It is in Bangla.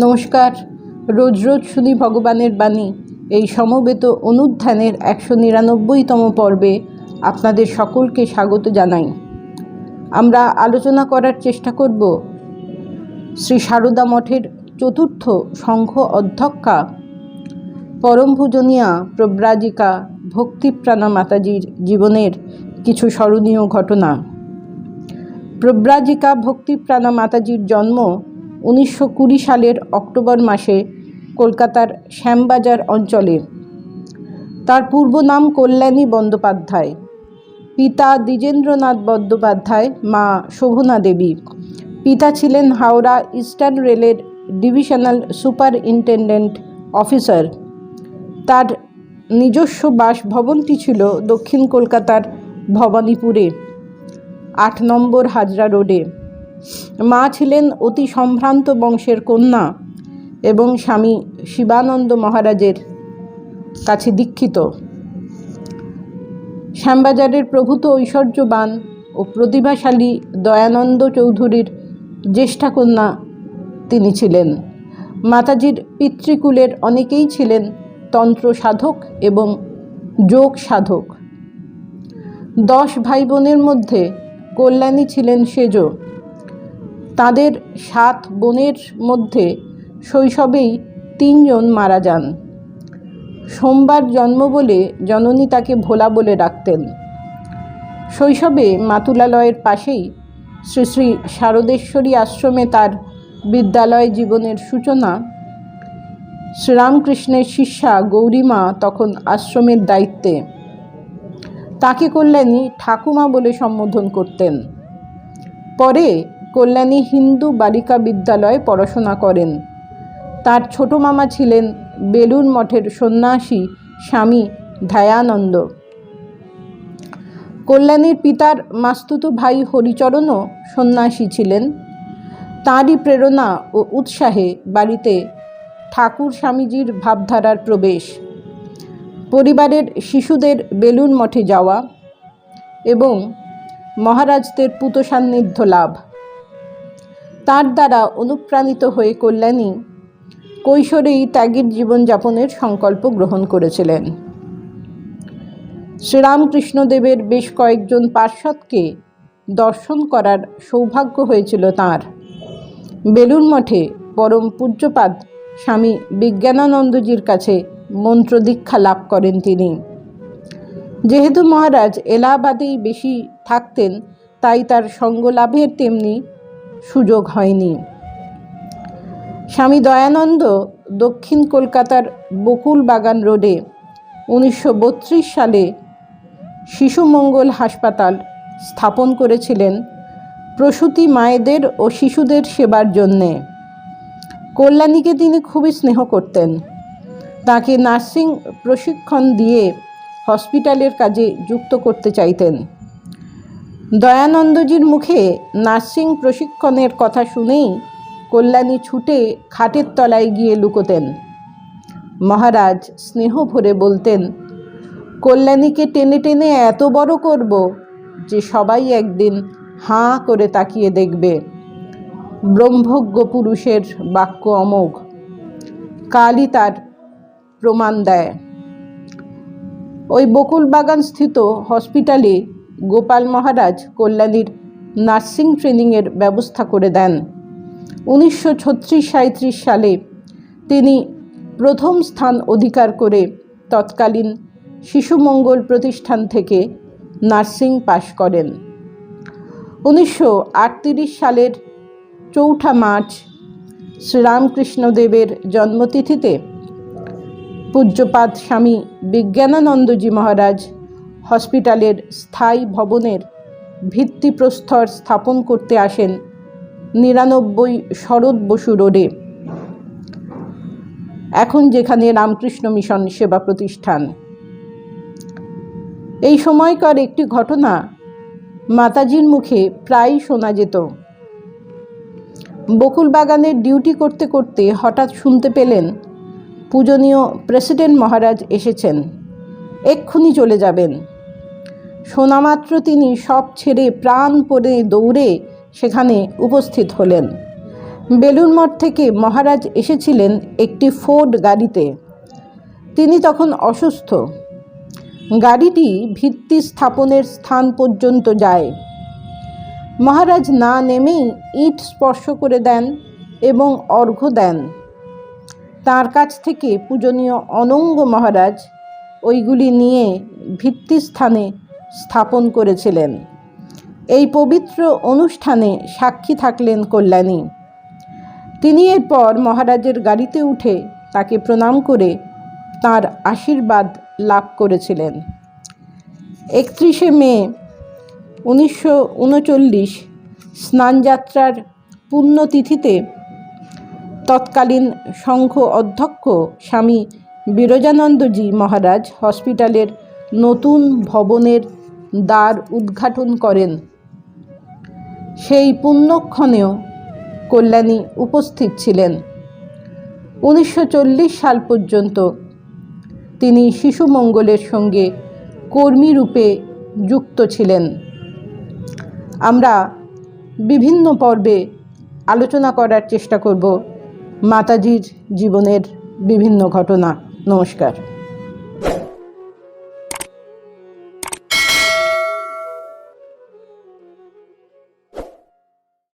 নমস্কার। রোজ রোজ শুনি ভগবানের বাণী। এই সমবেত অনুধ্যানের একশো নিরানব্বইতম পর্বে আপনাদের সকলকে স্বাগত জানাই। আমরা আলোচনা করার চেষ্টা করব শ্রী সারদা মঠের চতুর্থ সংঘ অধ্যক্ষা পরম পূজনীয়া প্রব্রাজিকা ভক্তিপ্রাণা মাতাজির জীবনের কিছু স্মরণীয় ঘটনা। প্রব্রাজিকা ভক্তিপ্রাণা মাতাজির জন্ম উনিশশো কুড়ি সালের অক্টোবর মাসে কলকাতার শ্যামবাজার অঞ্চলে। তার পূর্ব নাম কল্যাণী বন্দ্যোপাধ্যায়। পিতা দ্বিজেন্দ্রনাথ বন্দ্যোপাধ্যায়, মা শোভনা দেবী। পিতা ছিলেন হাওড়া ইস্টার্ন রেলের ডিভিশনাল সুপারিনটেন্ডেন্ট অফিসার। তার নিজস্ব বাসভবনটি ছিল দক্ষিণ কলকাতার ভবানীপুরে, আট নম্বর হাজরা রোডে। মা ছিলেন অতি সম্ভ্রান্ত বংশের কন্যা এবং স্বামী শিবানন্দ মহারাজের কাছে দীক্ষিত। শ্যামবাজারের প্রভূত ঐশ্বর্যবান ও প্রতিভাশালী দয়ানন্দ চৌধুরীর জ্যেষ্ঠা কন্যা তিনি ছিলেন। মাতাজির পিতৃকুলের অনেকেই ছিলেন তন্ত্র সাধক এবং যোগ সাধক। দশ ভাই বোনের মধ্যে কল্যাণী ছিলেন সেজ। তাদের সাত বোনের মধ্যে শৈশবেই তিনজন মারা যান। সোমবার জন্ম বলে জননী তাকে ভোলা বলে ডাকতেন। শৈশবে মাতুলালয়ের পাশেই শ্রী শ্রী শারদেশ্বরী আশ্রমে তার বিদ্যালয় জীবনের সূচনা। শ্রীরামকৃষ্ণের শিষ্যা গৌরীমা তখন আশ্রমের দায়িত্বে। তাকে কল্যাণী ঠাকুমা বলে সম্বোধন করতেন। পরে কল্যাণী হিন্দু বালিকা বিদ্যালয়ে পড়াশোনা করেন। তার ছোট মামা ছিলেন বেলুন মঠের সন্ন্যাসী স্বামী ধায়ানন্দ কল্যাণীর পিতার মাস্তুত ভাই হরিচরণও সন্ন্যাসী ছিলেন। তাঁরই প্রেরণা ও উৎসাহে বাড়িতে ঠাকুর স্বামীজির ভাবধারার প্রবেশ। পরিবারের শিশুদের বেলুন মঠে যাওয়া এবং মহারাজদের পুত সান্নিধ্য লাভ। তার দ্বারা অনুপ্রাণিত হয়ে কল্যাণী কৈশোরেই ত্যাগীর জীবনযাপনের সংকল্প গ্রহণ করেছিলেন। শ্রীরামকৃষ্ণদেবের বেশ কয়েকজন পার্শ্বদকে দর্শন করার সৌভাগ্য হয়েছিল তাঁর। বেলুর মঠে পরম পূজ্যপাদ স্বামী বিজ্ঞানানন্দজির কাছে মন্ত্রদীক্ষা লাভ করেন তিনি। যেহেতু মহারাজ এলাহাবাদেই বেশি থাকতেন, তাই তার সঙ্গ লাভের তেমনি সুযোগ হয়নি। স্বামী দয়ানন্দ দক্ষিণ কলকাতার বকুল বাগান রোডে উনিশশো বত্রিশ সালে শিশু মঙ্গল হাসপাতাল স্থাপন করেছিলেন প্রসূতি মায়েদের ও শিশুদের সেবার জন্যে। কল্যাণীকে তিনি খুবই স্নেহ করতেন। তাকে নার্সিং প্রশিক্ষণ দিয়ে হসপিটালের কাজে যুক্ত করতে চাইতেন। দয়ানন্দজির মুখে নার্সিং প্রশিক্ষণের কথা শুনেই কল্যাণী ছুটে খাটের তলায় গিয়ে লুকোতেন। মহারাজ স্নেহ ভরে বলতেন, কল্যাণীকে টেনে টেনে এত বড় করব যে সবাই একদিন হাঁ করে তাকিয়ে দেখবে। ব্রহ্মজ্ঞ পুরুষের বাক্য অমোঘ। কালই তার প্রমাণ দেয়। ওই বকুল বাগান স্থিত হসপিটালে গোপাল মহারাজ কল্যাণীর নার্সিং ট্রেনিংয়ের ব্যবস্থা করে দেন। উনিশশো ছত্রিশ সালে তিনি প্রথম স্থান অধিকার করে তৎকালীন শিশুমঙ্গল প্রতিষ্ঠান থেকে নার্সিং পাশ করেন। উনিশশো আটত্রিশ সালের চৌঠা মার্চ শ্রীরামকৃষ্ণদেবের জন্মতিথিতে পূজ্যপাত স্বামী বিজ্ঞানানন্দজি মহারাজ হসপিটালের স্থায়ী ভবনের ভিত্তিপ্রস্তর স্থাপন করতে আসেন নিরানব্বই শরৎ বসু রোডে। এখন যেখানে রামকৃষ্ণ মিশন সেবা প্রতিষ্ঠান। এই সময়কার একটি ঘটনা মাতাজির মুখে প্রায়ই শোনা যেত। বকুল বাগানের ডিউটি করতে করতে হঠাৎ শুনতে পেলেন পূজনীয় প্রেসিডেন্ট মহারাজ এসেছেন। এক্ষুনি চলে যাবেন। শোনামাত্র তিনি সব ছেড়ে প্রাণ পরে দৌড়ে সেখানে উপস্থিত হলেন। বেলুর মঠ থেকে মহারাজ এসেছিলেন একটি ফোর্ড গাড়িতে। তিনি তখন অসুস্থ। গাড়িটি ভিত্তি স্থাপনের স্থান পর্যন্ত যায়। মহারাজ না নেমেই ইট স্পর্শ করে দেন এবং অর্ঘ্য দেন। তার কাছ থেকে পূজনীয় অনঙ্গ মহারাজ ওইগুলি নিয়ে ভিত্তিস্থানে স্থাপন করেছিলেন। এই পবিত্র অনুষ্ঠানে সাক্ষী থাকলেন কল্যাণী। তিনি এরপর মহারাজের গাড়িতে উঠে তাকে প্রণাম করে তার আশীর্বাদ লাভ করেছিলেন। একত্রিশে মে, উনিশশো উনচল্লিশ স্নানযাত্রার পুণ্যতিথিতে তৎকালীন সংঘ অধ্যক্ষ স্বামী বিরজানন্দজি মহারাজ হসপিটালের নতুন ভবনের দ্বার উদ্ঘাটন করেন। সেই পুণ্যক্ষণেও কল্যাণী উপস্থিত ছিলেন। উনিশশো চল্লিশ সাল পর্যন্ত তিনি শিশু মঙ্গলের সঙ্গে কর্মী রূপে যুক্ত ছিলেন। আমরা বিভিন্ন পর্বে আলোচনা করার চেষ্টা করব মাতাজির জীবনের বিভিন্ন ঘটনা। নমস্কার।